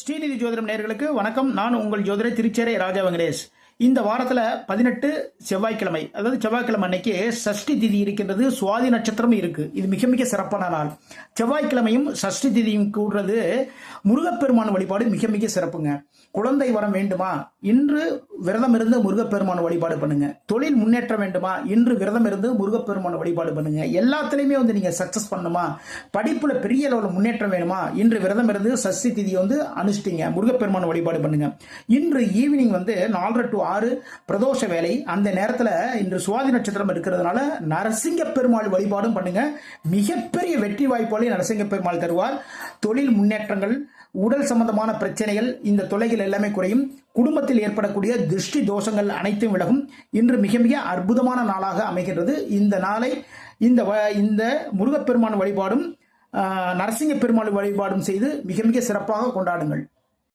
ஸ்ரீநிதி ஜோதிடம் நேயர்களுக்கு வணக்கம். நான் உங்கள் ஜோதிடர் திருச்சேரை ராஜா வெங்கடேஷ். இந்த வாரத்தில் பதினெட்டு செவ்வாய்க்கிழமை அதாவது செவ்வாய்க்கிழமை அன்னைக்கு சஷ்டி திதி இருக்கின்றது சுவாதி நட்சத்திரம் இருக்கு. இது மிக மிக சிறப்பான நாள். செவ்வாய்க்கிழமையும் சஷ்டி திதியும் கூடுறது முருகப்பெருமான் வழிபாடு மிக மிக சிறப்புங்க. குழந்தை வரம் வேண்டுமா? இன்று விரதம் இருந்து முருகப்பெருமான் வழிபாடு பண்ணுங்க. தொழில் முன்னேற்றம் வேண்டுமா? இன்று விரதம் இருந்து முருகப்பெருமான் வழிபாடு பண்ணுங்க. எல்லாத்துலேயுமே வந்து நீங்கள் சக்ஸஸ் பண்ணணுமா? படிப்பில் பெரிய அளவில் முன்னேற்றம் வேணுமா? இன்று விரதம் இருந்து சஷ்டி திதி வந்து அனுஷ்டிங்க. முருகப்பெருமான் வழிபாடு பண்ணுங்க. இன்று ஈவினிங் வந்து நாலரை டு ஆறு பிரதோஷ வேலை அந்த நேரத்தில் இன்று சுவாதி நட்சத்திரம் இருக்கிறதுனால நரசிங்க பெருமாள் வழிபாடும் பண்ணுங்க. மிகப்பெரிய வெற்றி வாய்ப்புகளை நரசிங்க பெருமாள் தருவார். தொழில் முன்னேற்றங்கள் உடல் சம்பந்தமான பிரச்சனைகள் இந்த தொலைகள் எல்லாமே குறையும். குடும்பத்தில் ஏற்படக்கூடிய திருஷ்டி தோஷங்கள் அனைத்தும் விலகும். இன்று மிக மிக அற்புதமான நாளாக அமைகின்றது. இந்த நாளை இந்த வ- இந்த முருகப்பெருமான் வழிபாடும் நரசிங்க பெருமாள் வழிபாடும் செய்து மிக மிக சிறப்பாக கொண்டாடுங்கள்.